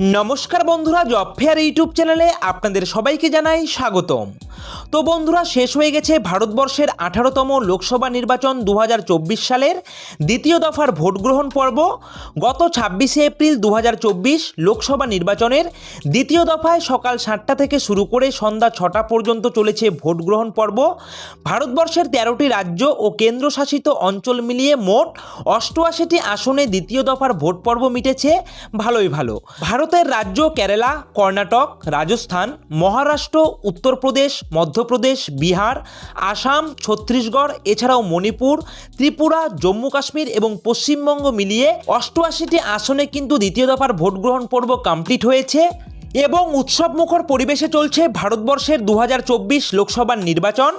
নমস্কার বন্ধুরা job fair YouTube চ্যানেলে আপনাদের সবাইকে জানাই স্বাগতম। তো বন্ধুরা, শেষ হয়ে গেছে ভারতবর্ষের আঠারোতম লোকসভা নির্বাচন দু হাজার চব্বিশ সালের দ্বিতীয় দফার ভোট গ্রহণ পর্ব। গত ছাব্বিশে এপ্রিল দু হাজার চব্বিশ লোকসভা নির্বাচনের দ্বিতীয় দফায় সকাল সাতটা থেকে শুরু করে সন্ধ্যা ছটা পর্যন্ত চলেছে ভোট গ্রহণ পর্ব। ভারতবর্ষের তেরোটি রাজ্য ও কেন্দ্রশাসিত অঞ্চল মিলিয়ে মোট অষ্টআশিটি আসনে দ্বিতীয় দফার ভোট পর্ব মিটেছে। ভালোই ভালো। ভারতের রাজ্য কেরালা, কর্ণাটক, রাজস্থান, মহারাষ্ট্র, উত্তরপ্রদেশ মধ্যপ্রদেশ, বিহার, আসাম, ছত্তিশগড়, এছাড়াও মণিপুর, ত্রিপুরা, জম্মু কাশ্মীর এবং পশ্চিমবঙ্গ মিলিয়ে অষ্টআশিটি আসনে কিন্তু দ্বিতীয় দফার ভোট গ্রহণ পর্ব কমপ্লিট হয়েছে। এবং উৎসবমুখর পরিবেশে চলছে ভারতবর্ষের দু লোকসভার নির্বাচন।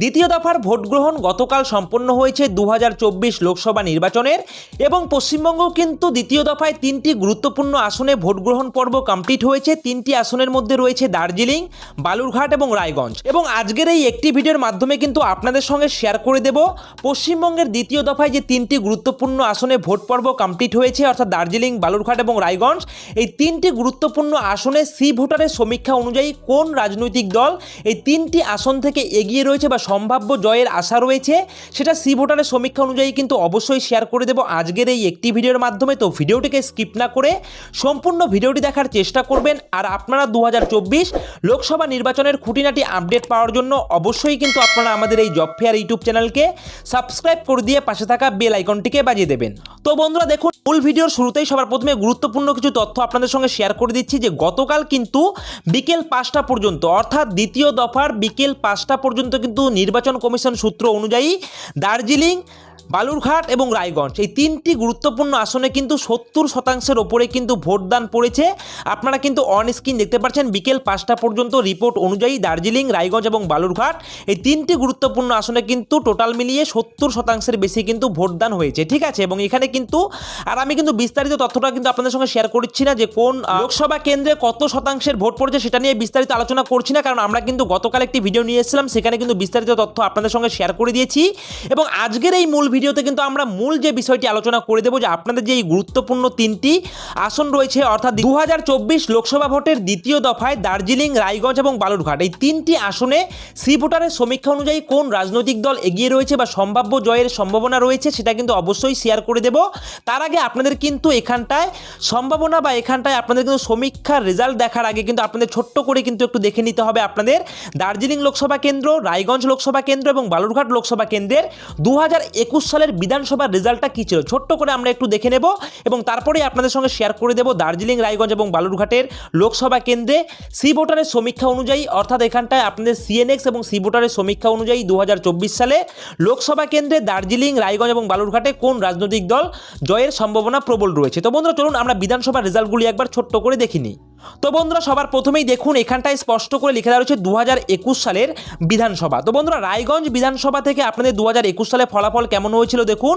দ্বিতীয় দফার ভোট গ্রহণ গতকাল সম্পন্ন হয়েছে দু হাজার চব্বিশ লোকসভা নির্বাচনের এবং পশ্চিমবঙ্গ কিন্তু দ্বিতীয় দফায় তিনটি গুরুত্বপূর্ণ আসনে ভোট গ্রহণ পর্ব কমপ্লিট হয়েছে। তিনটি আসনের মধ্যে রয়েছে দার্জিলিং, বালুরঘাট এবং রায়গঞ্জ। এবং আজকের এই একটি ভিডিওর মাধ্যমে কিন্তু আপনাদের সঙ্গে শেয়ার করে দেব পশ্চিমবঙ্গের দ্বিতীয় দফায় যে তিনটি গুরুত্বপূর্ণ আসনে ভোট পর্ব কমপ্লিট হয়েছে, অর্থাৎ দার্জিলিং, বালুরঘাট এবং রায়গঞ্জ, এই তিনটি গুরুত্বপূর্ণ আসনে সি ভোটারের সমীক্ষা অনুযায়ী কোন রাজনৈতিক দল এই তিনটি আসন থেকে এগিয়ে রয়েছে বা সম্ভাব্য জয়ের আশা রয়েছে, সেটা সি ভোটারের সমীক্ষা অনুযায়ী কিন্তু অবশ্যই শেয়ার করে দেবো আজকের এই একটি ভিডিওর মাধ্যমে। তো ভিডিওটিকে স্কিপ না করে সম্পূর্ণ ভিডিওটি দেখার চেষ্টা করবেন আর আপনারা দু হাজার চব্বিশ লোকসভা নির্বাচনের খুঁটিনাটি আপডেট পাওয়ার জন্য অবশ্যই কিন্তু আপনারা আমাদের এই জব ফেয়ার ইউটিউব চ্যানেলকে সাবস্ক্রাইব করে দিয়ে পাশে থাকা বেল আইকনটিকে বাজিয়ে দেবেন। তো বন্ধুরা দেখুন মূল ভিডিওর শুরুতেই সবার প্রথমে গুরুত্বপূর্ণ কিছু তথ্য আপনাদের সঙ্গে শেয়ার করে দিচ্ছি যে গতকাল কিন্তু বিকেল পাঁচটা পর্যন্ত, অর্থাৎ দ্বিতীয় দফার বিকেল পাঁচটা পর্যন্ত কিন্তু নির্বাচন কমিশন সূত্র অনুযায়ী দার্জিলিং বালুরঘাট এবং রায়গঞ্জ। এই তিনটি গুরুত্বপূর্ণ আসনে কিন্তু সত্তর শতাংশের ওপরে কিন্তু ভোটদান পড়েছে। আপনারা কিন্তু অন স্ক্রিন দেখতে পাচ্ছেন, বিকেল পাঁচটা পর্যন্ত রিপোর্ট অনুযায়ী দার্জিলিং, রায়গঞ্জ এবং বালুরঘাট। এই তিনটি গুরুত্বপূর্ণ আসনে কিন্তু টোটাল মিলিয়ে সত্তর শতাংশের বেশি কিন্তু ভোটদান হয়েছে, ঠিক আছে? এবং এখানে কিন্তু, আর আমি কিন্তু বিস্তারিত তথ্যটা কিন্তু আপনাদের সঙ্গে শেয়ার করছি না যে কোন লোকসভা কেন্দ্রে কত শতাংশের ভোট পড়েছে সেটা নিয়ে বিস্তারিত আলোচনা করছি না, কারণ আমরা কিন্তু গতকাল একটি ভিডিও নিয়ে এসেছিলাম, সেখানে কিন্তু বিস্তারিত তথ্য আপনাদের সঙ্গে শেয়ার করে দিয়েছি। এবং আজকের এই মূল ভিডিওতে কিন্তু আমরা মূল যে বিষয়টি আলোচনা করে দেবো যে আপনাদের যে এই গুরুত্বপূর্ণ তিনটি আসন রয়েছে, অর্থাৎ দু হাজার চব্বিশ লোকসভা ভোটের দ্বিতীয় দফায় দার্জিলিং, রায়গঞ্জ এবং বালুরঘাট। এই তিনটি আসনে সি ভোটারের সমীক্ষা অনুযায়ী কোন রাজনৈতিক দল এগিয়ে রয়েছে বা সম্ভাব্য জয়ের সম্ভাবনা রয়েছে সেটা কিন্তু অবশ্যই শেয়ার করে দেব। তার আগে আপনাদের কিন্তু এখানটায় সম্ভাবনা বা এখানটায় আপনাদের কিন্তু সমীক্ষার রেজাল্ট দেখার আগে কিন্তু আপনাদের ছোট্ট করে কিন্তু একটু দেখে নিতে হবে আপনাদের। দার্জিলিং লোকসভা কেন্দ্র, রায়গঞ্জ লোকসভা কেন্দ্র এবং বালুরঘাট লোকসভা কেন্দ্রের দু হাজার একুশ সালের বিধানসভার রেজাল্টটা কী ছিল? ছোট্ট করে আমরা একটু দেখে নেব এবং তারপরে আপনাদের সঙ্গে শেয়ার করে দেব দার্জিলিং, রায়গঞ্জ এবং বালুরঘাটের লোকসভা কেন্দ্রে সি ভোটারের সমীক্ষা অনুযায়ী। অর্থাৎ এখানটায় আপনাদের সিএনএক্স এবং সি ভোটারের সমীক্ষা অনুযায়ী দু হাজার চব্বিশ সালে লোকসভা কেন্দ্রে দার্জিলিং, রায়গঞ্জ এবং বালুরঘাটে কোন রাজনৈতিক দল জয়ের সম্ভাবনা প্রবল রয়েছে? তো বন্ধুরা, চলুন আমরা বিধানসভার রেজাল্টগুলি একবার ছোট্ট করে দেখিনি তো বন্ধুরা, সবার প্রথমেই দেখুন, এখানটায় স্পষ্ট করে লিখে দেওয়া রয়েছে দু হাজার একুশ সালের বিধানসভা। তো বন্ধুরা, রায়গঞ্জ বিধানসভা থেকে আপনাদের দু হাজার একুশ সালে ফলাফল কেমন হয়েছিল দেখুন?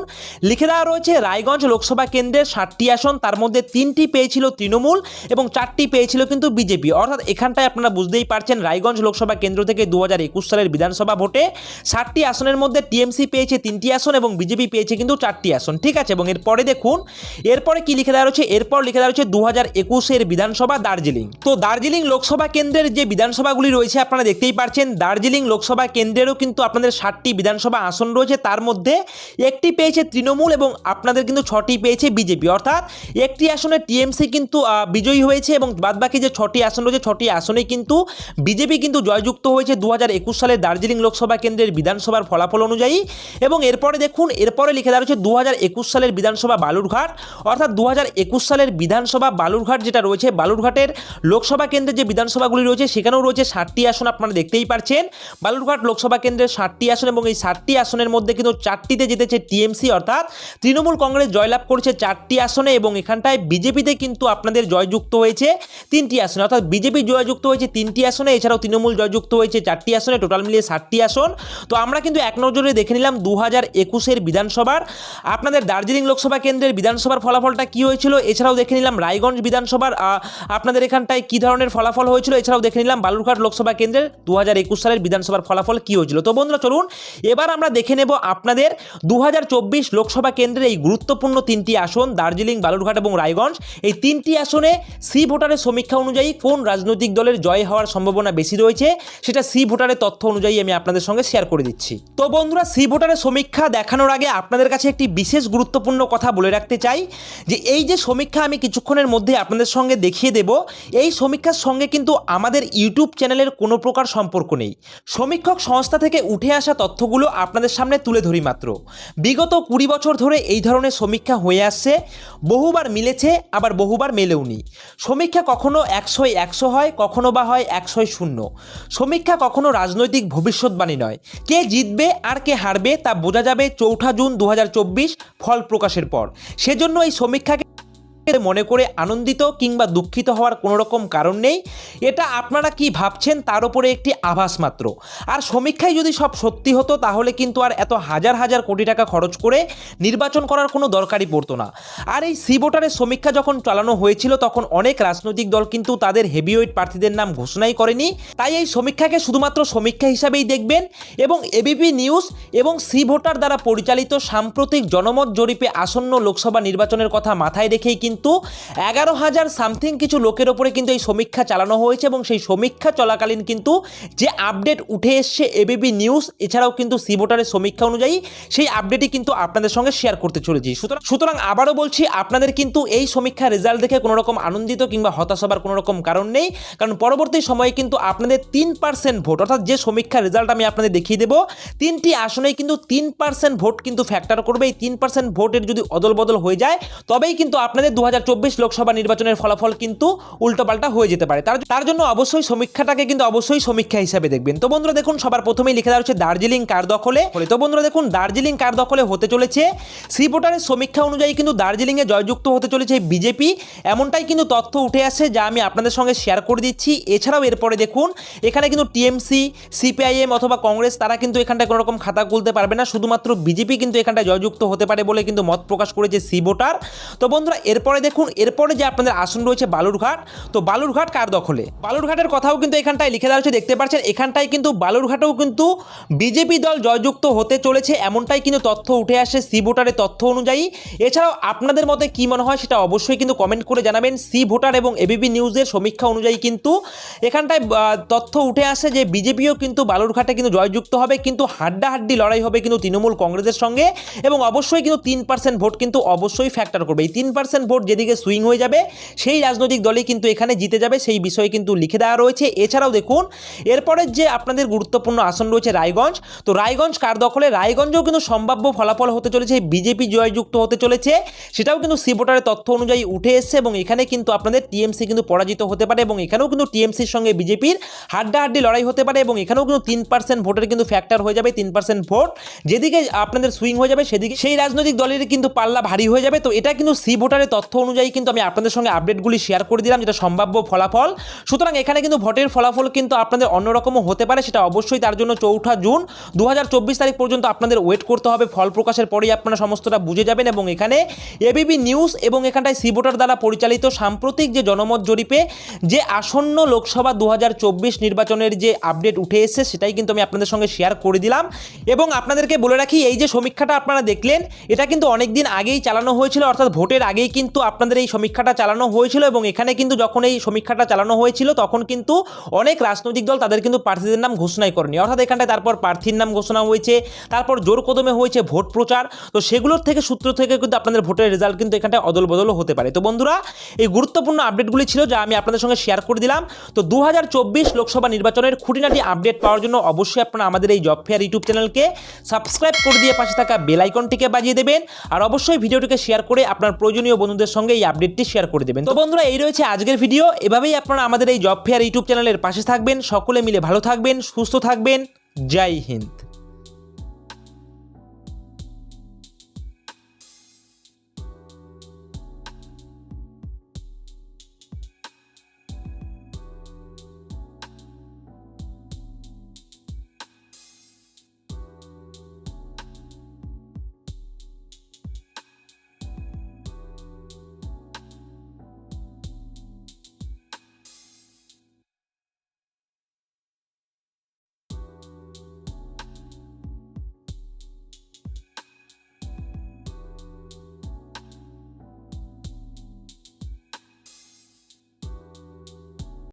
লিখে দেওয়া রয়েছে, রায়গঞ্জ লোকসভা কেন্দ্রের ষাটটি আসন, তার মধ্যে তিনটি পেয়েছিল তৃণমূল এবং চারটি পেয়েছিল কিন্তু বিজেপি। অর্থাৎ এখানটায় আপনারা বুঝতেই পারছেন, রায়গঞ্জ লোকসভা কেন্দ্র থেকে দু হাজার একুশ সালের বিধানসভা ভোটে ষাটটি আসনের মধ্যে টিএমসি পেয়েছে তিনটি আসন এবং বিজেপি পেয়েছে কিন্তু চারটি আসন। ঠিক আছে? এবং এরপরে দেখুন, এরপরে কি লিখে দেওয়া রয়েছে? এরপর লিখে দেওয়া রয়েছে দু হাজার একুশের বিধানসভা দার্জিলিং। তো দার্জিলিং লোকসভা কেন্দ্রের যে বিধানসভাগুলি রয়েছে আপনারা দেখতেই পাচ্ছেন দার্জিলিং লোকসভা কেন্দ্রেরও কিন্তু আপনাদের ষাটটি বিধানসভা আসন রয়েছে। তার মধ্যে একটি পেয়েছে তৃণমূল এবং আপনাদের কিন্তু ছটি পেয়েছে বিজেপি। অর্থাৎ একটি আসনে টিএমসি কিন্তু বিজয়ী হয়েছে এবং বাদবাকি যে ছটি আসন রয়েছে, ছটি আসনে কিন্তু বিজেপি কিন্তু জয়যুক্ত হয়েছে দু হাজার একুশ সালে দার্জিলিং লোকসভা কেন্দ্রের বিধানসভার ফলাফল অনুযায়ী। এবং এরপরে দেখুন, এরপরে লিখে দেওয়া রয়েছে দু হাজার একুশ সালের বিধানসভা বালুরঘাট। অর্থাৎ দু হাজার একুশ সালের বিধানসভা বালুরঘাট যেটা রয়েছে বালুরঘাটের লোকসভা কেন্দ্রের যে বিধানসভাগুলি রয়েছে, সেখানেও রয়েছে ষাটটি আসন আপনারা দেখতেই পারছেন। বালুরঘাট লোকসভা কেন্দ্রের ষাটটি আসন এবং এই ষাটটি আসনের মধ্যে কিন্তু চারটিতে জিতেছে টিএমসি, অর্থাৎ তৃণমূল কংগ্রেস জয়লাভ করেছে চারটি আসনে এবং এখানটায় বিজেপিতে কিন্তু আপনাদের জয়যুক্ত হয়েছে তিনটি আসনে। অর্থাৎ বিজেপি জয়যুক্ত হয়েছে তিনটি আসনে, এছাড়াও তৃণমূল জয়যুক্ত হয়েছে চারটি আসনে, টোটাল মিলিয়ে ষাটটি আসন। তো আমরা কিন্তু এক নজরে দেখে নিলাম দু হাজার একুশের বিধানসভার। আপনাদের দার্জিলিং লোকসভা কেন্দ্রের বিধানসভার ফলাফলটা কি হয়েছিল? এছাড়াও দেখে নিলাম রায়গঞ্জ বিধানসভার আপনাদের আপনাদের এখানটায় কী ধরনের ফলাফল হয়েছিল এছাড়াও দেখে নিলাম বালুরঘাট লোকসভা কেন্দ্রের দু হাজার একুশ সালের বিধানসভার ফলাফল কী হয়েছিল। তো বন্ধুরা, চলুন, এবার আমরা দেখে নেব আপনাদের দু হাজার চব্বিশ লোকসভা কেন্দ্রের এই গুরুত্বপূর্ণ তিনটি আসন, দার্জিলিং, বালুরঘাট এবং রায়গঞ্জ। এই তিনটি আসনে সি ভোটারের সমীক্ষা অনুযায়ী কোন রাজনৈতিক দলের জয় হওয়ার সম্ভাবনা বেশি রয়েছে, সেটা সি ভোটারের তথ্য অনুযায়ী আমি আপনাদের সঙ্গে শেয়ার করে দিচ্ছি। তো বন্ধুরা, সি ভোটারের সমীক্ষা দেখানোর আগে আপনাদের কাছে একটি বিশেষ গুরুত্বপূর্ণ কথা বলে রাখতে চাই, যে এই যে সমীক্ষা আমি কিছুক্ষণের মধ্যে আপনাদের সঙ্গে দেখিয়ে দেব এই সমীক্ষার সঙ্গে কিন্তু আমাদের ইউটিউব চ্যানেলের কোনো প্রকার সম্পর্ক নেই। সমীক্ষক সংস্থা থেকে উঠে আসা তথ্যগুলো আপনাদের সামনে তুলে ধরি মাত্র। বিগত কুড়ি বছর ধরে এই ধরনের সমীক্ষা হয়ে আসছে, বহুবার মিলেছে, আবার বহুবার মেলেওনি। সমীক্ষা কখনো একশোয় একশো হয়, কখনো বা হয় একশোয় শূন্য। সমীক্ষা কখনো রাজনৈতিক ভবিষ্যৎবাণী নয়। কে জিতবে, আর কে হারবে তা বোঝা যাবে চৌঠা জুন দু হাজার চব্বিশ ফল প্রকাশের পর। সেজন্য এই সমীক্ষাকে মনে করে আনন্দিত কিংবা দুঃখিত হওয়ার কোনো রকম কারণ নেই। এটা আপনারা কি ভাবছেন? তার উপরে একটি আভাস মাত্র। আর সমীক্ষায় যদি সব সত্যি হতো, তাহলে কিন্তু আর এত হাজার হাজার কোটি টাকা খরচ করে নির্বাচন করার কোনো দরকারই পড়তো না। আর এই সি ভোটারের সমীক্ষা যখন চালানো হয়েছিল, তখন অনেক রাজনৈতিক দল কিন্তু তাদের হেভিওয়েট প্রার্থীদের নাম ঘোষণাই করেনি। তাই এই সমীক্ষাকে শুধুমাত্র সমীক্ষা হিসাবেই দেখবেন এবং এবিপি নিউজ এবং সি ভোটার দ্বারা পরিচালিত সাম্প্রতিক জনমত জরিপে আসন্ন লোকসভা নির্বাচনের কথা মাথায় রেখেই কিন্তু এগারো হাজার সামথিং কিছু লোকের ওপরে কিন্তু এই সমীক্ষা চালানো হয়েছে এবং সেই সমীক্ষা চলাকালীন কিন্তু যে আপডেট উঠে এসছে এবিপি নিউজ এছাড়াও কিন্তু সি ভোটারের সমীক্ষা অনুযায়ী সেই আপডেটই কিন্তু আপনাদের সঙ্গে শেয়ার করতে চলেছি। সুতরাং সুতরাং আবারও বলছি, আপনাদের কিন্তু এই সমীক্ষার রেজাল্ট দেখে কোনো রকম আনন্দিত কিংবা হতাশ হবার কোনো রকম কারণ নেই। কারণ পরবর্তী সময়ে কিন্তু আপনাদের তিন পার্সেন্ট ভোট অর্থাৎ যে সমীক্ষার রেজাল্ট আমি আপনাদের দেখিয়ে দেবো, তিনটি আসনেই কিন্তু তিন পার্সেন্ট ভোট কিন্তু ফ্যাক্টর করবে। এই তিন পার্সেন্ট ভোটের যদি অদল বদল হয়ে যায়, তবেই কিন্তু আপনাদের দু লোকসভা নির্বাচনের ফলাফল কিন্তু উল্টোপাল্টা হয়ে যেতে পারে। তার তার জন্য অবশ্যই সমীক্ষাটাকে কিন্তু অবশ্যই সমীক্ষা হিসাবে দেখবেন। তো বন্ধুরা, দেখুন, সবার প্রথমেই লিখে দেওয়া হচ্ছে দার্জিলিং কার দখলে। তো বন্ধুরা, দেখুন, দার্জিলিং কার দখলে হতে চলেছে। সি ভোটারের সমীক্ষা অনুযায়ী কিন্তু দার্জিলিংয়ে জয়যুক্ত হতে চলেছে বিজেপি। এমনটাই কিন্তু তথ্য উঠে আসে যা আমি আপনাদের সঙ্গে শেয়ার করে দিচ্ছি। এছাড়াও এরপরে দেখুন, এখানে কিন্তু টিএমসি, সিপিআইএম অথবা কংগ্রেস, তারা কিন্তু এখানটায় কোনো রকম খাতা খুলতে পারবে না। শুধুমাত্র বিজেপি কিন্তু এখানটায় জয়যুক্ত হতে পারে বলে কিন্তু মত প্রকাশ করেছে সি ভোটার। তো বন্ধুরা, এরপরে দেখুন, এরপরে যে আপনাদের আসন রয়েছে বালুরঘাট, তো বালুরঘাট কার দখলে? বালুরঘাটের কথাও কিন্তু এখানটায় লিখে দেওয়া হচ্ছে দেখতে পাচ্ছেন, এখানটায় কিন্তু বালুরঘাটেও কিন্তু বিজেপি দল জয়যুক্ত হতে চলেছে, এমনটাই কিন্তু তথ্য উঠে আসে সি ভোটারের তথ্য অনুযায়ী। এছাড়াও আপনাদের মতে কি মনে হয় সেটা অবশ্যই কিন্তু কমেন্ট করে জানাবেন, সি ভোটার এবং এবিপি নিউজের সমীক্ষা অনুযায়ী কিন্তু এখানটায় তথ্য উঠে আসে যে বিজেপিও কিন্তু বালুরঘাটে কিন্তু জয়যুক্ত হবে, কিন্তু হাড্ডাহাড্ডি লড়াই হবে কিন্তু তৃণমূল কংগ্রেসের সঙ্গে এবং অবশ্যই কিন্তু তিন পার্সেন্ট ভোট কিন্তু অবশ্যই ফ্যাক্টর করবে। এই তিন পার্সেন্ট ভোট যেদিকে সুইং হয়ে যাবে, সেই রাজনৈতিক দলই কিন্তু এখানে জিতে যাবে, সেই বিষয়ে কিন্তু লিখে দেওয়া রয়েছে। এছাড়াও দেখুন, এরপরের যে আপনাদের গুরুত্বপূর্ণ আসন রয়েছে রায়গঞ্জ, তো রায়গঞ্জ কার দখলে? রায়গঞ্জেও কিন্তু সম্ভাব্য ফলাফল হতে চলেছে বিজেপি জয়যুক্ত হতে চলেছে, সেটাও কিন্তু সি ভোটারের তথ্য অনুযায়ী উঠে এসছে এবং এখানে কিন্তু আপনাদের টিএমসি কিন্তু পরাজিত হতে পারে এবং এখানেও কিন্তু টিএমসির সঙ্গে বিজেপির হাড্ডাহাড্ডি লড়াই হতে পারে এবং এখানেও কিন্তু তিন পার্সেন্ট ভোটের কিন্তু ফ্যাক্টর হয়ে যাবে, তিন পার্সেন্ট ভোট। যেদিকে আপনাদের সুইং হয়ে যাবে, সেদিকে সেই রাজনৈতিক দলের কিন্তু পাল্লা ভারী হয়ে যাবে, তো এটা কিন্তু সি ভোটারের তথ্য অনুযায়ী কিন্তু আমি আপনাদের সঙ্গে আপডেটগুলি শেয়ার করে দিলাম, যেটা সম্ভাব্য ফলাফল। সুতরাং এখানে কিন্তু ভোটের ফলাফল কিন্তু আপনাদের অন্যরকমও হতে পারে, সেটা অবশ্যই তার জন্য চৌঠা জুন দু হাজার চব্বিশ তারিখ পর্যন্ত আপনাদের ওয়েট করতে হবে। ফল প্রকাশের পরেই আপনারা সমস্তটা বুঝে যাবেন এবং এখানে এবিপি নিউজ এবং এখানটায় সি ভোটার দ্বারা পরিচালিত সাম্প্রতিক যে জনমত জরিপে যে আসন্ন লোকসভা দু হাজার চব্বিশ নির্বাচনের যে আপডেট উঠে এসেছে, সেটাই কিন্তু আমি আপনাদের সঙ্গে শেয়ার করে দিলাম। এবং আপনাদেরকে বলে রাখি, এই যে সমীক্ষাটা আপনারা দেখলেন, এটা কিন্তু অনেক দিন আগেই চালানো হয়েছিল, অর্থাৎ ভোটের আগেই কিন্তু আপনাদের এই সমীক্ষাটা চালানো হয়েছিল এবং এখানে কিন্তু যখন এই সমীক্ষাটা চালানো হয়েছিল, তখন কিন্তু অনেক রাজনৈতিক দল তাদের কিন্তু প্রার্থীদের নাম ঘোষণাই করেনি। অর্থাৎ এখানটায় তারপর প্রার্থীর নাম ঘোষণা হয়েছে, তারপর জোর কদমে হয়েছে ভোট প্রচার। তো সেগুলোর থেকে, সূত্র থেকে কিন্তু আপনাদের ভোটের রেজাল্ট কিন্তু এখানটায় অদল বদলও হতে পারে। তো বন্ধুরা, এই গুরুত্বপূর্ণ আপডেটগুলি ছিল যা আমি আপনাদের সঙ্গে শেয়ার করে দিলাম। তো দু হাজার চব্বিশ লোকসভা নির্বাচনের খুঁটিনাটি আপডেট পাওয়ার জন্য অবশ্যই আপনারা আমাদের এই জব ফেয়ার ইউটিউব চ্যানেলকে সাবস্ক্রাইব করে দিয়ে পাশে থাকা বেল আইকনটিকে বাজিয়ে দেবেন। আর অবশ্যই ভিডিওটিকে শেয়ার করে আপনার প্রয়োজনীয় বন্ধুদের সঙ্গে এই আপডেটটি শেয়ার করে দেবেন। তো বন্ধুরা, এই রয়েছে আজকের ভিডিও এভাবেই আপনারা আমাদের এই জব ফেয়ার ইউটিউব চ্যানেলের পাশে থাকবেন। সকলে মিলে ভালো থাকবেন, সুস্থ থাকবেন। জয় হিন্দ।